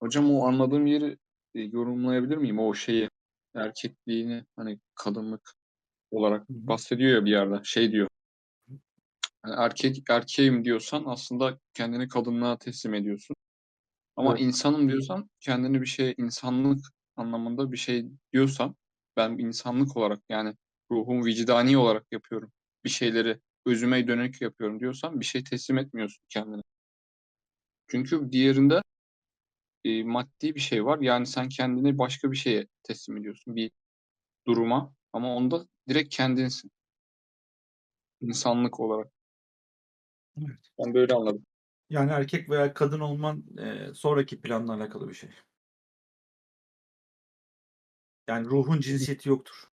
Hocam o anladığım yeri e, yorumlayabilir miyim? O şeyi erkekliğini hani kadınlık olarak bahsediyor ya bir yerde şey diyor. Hani erkek erkeğim diyorsan aslında kendini kadınlığa teslim ediyorsun. Ama Evet. insanım diyorsan kendini bir şey insanlık anlamında bir şey diyorsan ben insanlık olarak yani ruhum vicdani olarak yapıyorum. Bir şeyleri özüme dönük yapıyorum diyorsan bir şey teslim etmiyorsun kendine. Çünkü diğerinde e, maddi bir şey var. Yani sen kendini başka bir şeye teslim ediyorsun. Bir duruma ama onda direkt kendinsin. insanlık olarak. Evet. Ben böyle anladım. Yani erkek veya kadın olman, eee, sonraki planla alakalı bir şey. Yani ruhun cinsiyeti yoktur.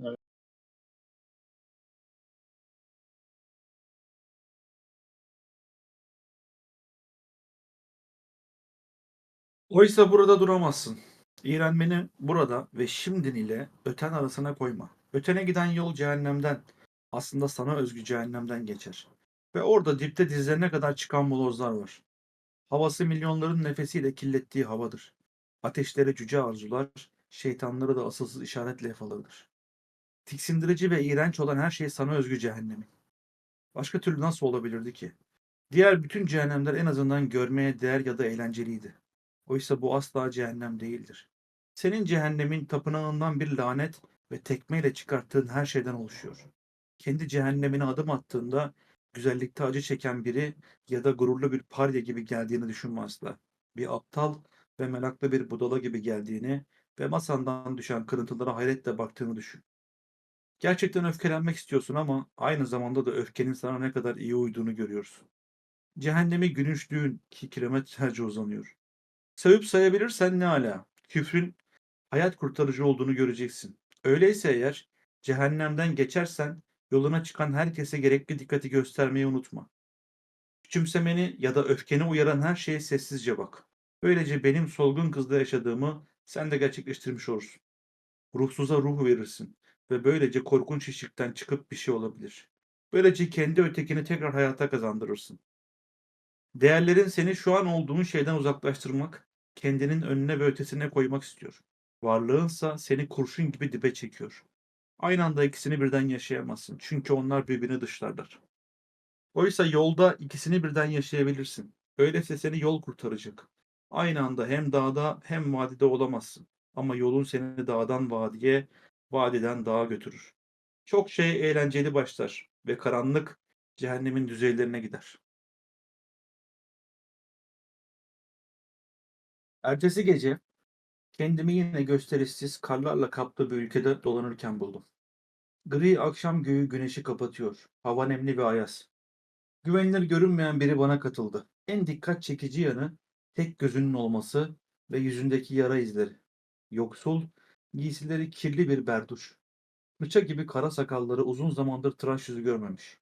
Evet. Oysa burada duramazsın. İğrenmeni burada ve şimdin ile öten arasına koyma. Ötene giden yol cehennemden, aslında sana özgü cehennemden geçer. Ve orada dipte dizlerine kadar çıkan molozlar var. Havası milyonların nefesiyle kirlettiği havadır. Ateşlere cüce arzular, şeytanları da asılsız işaret levhalarıdır. Tiksindirici ve iğrenç olan her şey sana özgü cehennemin. Başka türlü nasıl olabilirdi ki? Diğer bütün cehennemler en azından görmeye değer ya da eğlenceliydi. Oysa bu asla cehennem değildir. Senin cehennemin tapınağından bir lanet ve tekmeyle çıkarttığın her şeyden oluşuyor. Kendi cehennemine adım attığında güzellikte acı çeken biri ya da gururlu bir parya gibi geldiğini düşünme asla. Bir aptal ve meraklı bir budala gibi geldiğini ve masandan düşen kırıntılara hayretle baktığını düşün. Gerçekten öfkelenmek istiyorsun ama aynı zamanda da öfkenin sana ne kadar iyi uyduğunu görüyorsun. Cehennemi gülünçlüğün ki kilometrelerce uzanıyor. Sayıp sayabilirsen ne ala. Küfrün hayat kurtarıcı olduğunu göreceksin. Öyleyse eğer cehennemden geçersen yoluna çıkan herkese gerekli dikkati göstermeyi unutma. Küçümsemeni ya da öfkeni uyaran her şeye sessizce bak. Böylece benim solgun kızda yaşadığımı sen de gerçekleştirmiş olursun. Ruhsuza ruh verirsin ve böylece korkunç işlikten çıkıp bir şey olabilir. Böylece kendi ötekini tekrar hayata kazandırırsın. Değerlerin seni şu an olduğun şeyden uzaklaştırmak, kendinin önüne ve ötesine koymak istiyor. Varlığınsa seni kurşun gibi dibe çekiyor. Aynı anda ikisini birden yaşayamazsın. Çünkü onlar birbirini dışlarlar. Oysa yolda ikisini birden yaşayabilirsin. Öyleyse seni yol kurtaracak. Aynı anda hem dağda hem vadide olamazsın. Ama yolun seni dağdan vadiye, vadiden dağa götürür. Çok şey eğlenceli başlar ve karanlık cehennemin düzeylerine gider. Ertesi gece kendimi yine gösterişsiz karlarla kaplı bir ülkede dolanırken buldum. Gri akşam göğü güneşi kapatıyor. Hava nemli ve ayaz. Güvenilir görünmeyen biri bana katıldı. En dikkat çekici yanı tek gözünün olması ve yüzündeki yara izleri. Yoksul, giysileri kirli bir berduş. Bıça gibi kara sakalları uzun zamandır tıraş yüzü görmemiş.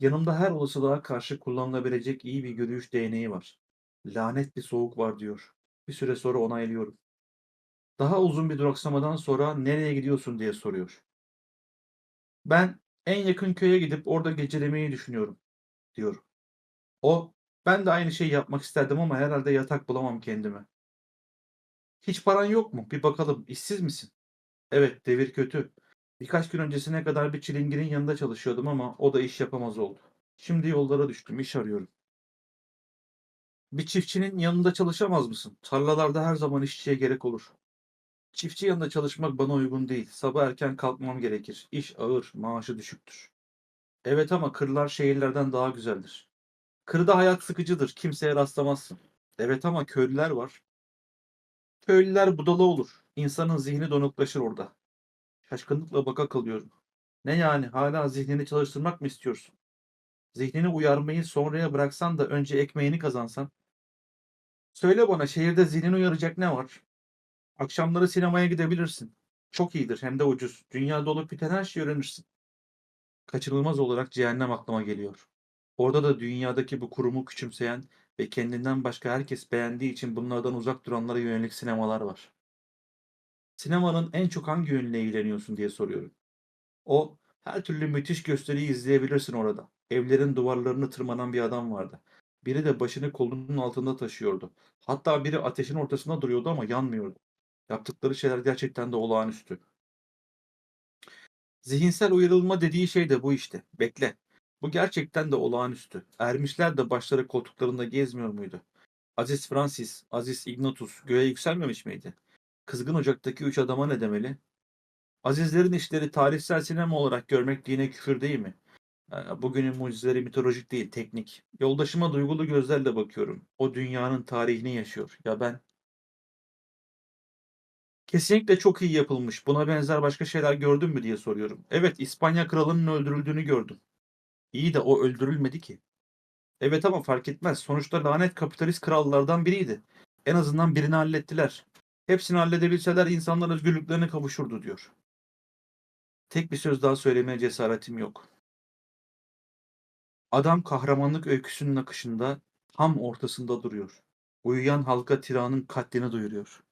Yanımda her olasılığa karşı kullanılabilecek iyi bir görüş değneği var. Lanet bir soğuk var diyor. Bir süre sonra onaylıyorum. Daha uzun bir duraksamadan sonra nereye gidiyorsun diye soruyor. Ben en yakın köye gidip orada gecelemeyi düşünüyorum diyor. O ben de aynı şeyi yapmak isterdim ama herhalde yatak bulamam kendime. Hiç paran yok mu? Bir bakalım. İşsiz misin? Evet, devir kötü. Birkaç gün öncesine kadar bir çilingirin yanında çalışıyordum ama o da iş yapamaz oldu. Şimdi yollara düştüm, iş arıyorum. Bir çiftçinin yanında çalışamaz mısın? Tarlalarda her zaman işçiye gerek olur. Çiftçi yanında çalışmak bana uygun değil. Sabah erken kalkmam gerekir. İş ağır, maaşı düşüktür. Evet ama kırlar şehirlerden daha güzeldir. Kırda hayat sıkıcıdır. Kimseye rastlamazsın. Evet ama köylüler var. Köylüler budala olur. İnsanın zihni donuklaşır orada. Şaşkınlıkla baka kalıyorum. Ne yani hala zihnini çalıştırmak mı istiyorsun? Zihnini uyarmayı sonraya bıraksan da önce ekmeğini kazansan. Söyle bana şehirde zihnini uyaracak ne var? Akşamları sinemaya gidebilirsin. Çok iyidir hem de ucuz. Dünyada olup biten her şeyi öğrenirsin. Kaçınılmaz olarak cehennem aklıma geliyor. Orada da dünyadaki bu kurumu küçümseyen ve kendinden başka herkes beğendiği için bunlardan uzak duranlara yönelik sinemalar var. Sinemanın en çok hangi yönüyle eğleniyorsun diye soruyorum. O, her türlü müthiş gösteriyi izleyebilirsin orada. Evlerin duvarlarını tırmanan bir adam vardı. Biri de başını kolunun altında taşıyordu. Hatta biri ateşin ortasında duruyordu ama yanmıyordu. Yaptıkları şeyler gerçekten de olağanüstü. Zihinsel uyarılma dediği şey de bu işte. Bekle. Bu gerçekten de olağanüstü. Ermişler de başları koltuklarında gezmiyor muydu? Aziz Francis, Aziz Ignatius göğe yükselmemiş miydi? Kızgın Ocak'taki üç adama ne demeli? Azizlerin işleri tarihsel sinema olarak görmek dine küfür değil mi? Ee, Bugünün mucizeleri mitolojik değil, teknik. Yoldaşıma duygulu gözlerle bakıyorum. O dünyanın tarihini yaşıyor. Ya ben? Kesinlikle çok iyi yapılmış. Buna benzer başka şeyler gördün mü diye soruyorum. Evet, İspanya kralının öldürüldüğünü gördüm. İyi de o öldürülmedi ki. Evet ama fark etmez. Sonuçta lanet kapitalist krallardan biriydi. En azından birini hallettiler. Hepsini halledebilseler insanlar özgürlüklerine kavuşurdu diyor. Tek bir söz daha söylemeye cesaretim yok. Adam kahramanlık öyküsünün akışında tam ortasında duruyor. Uyuyan halka tiranın katlini duyuruyor.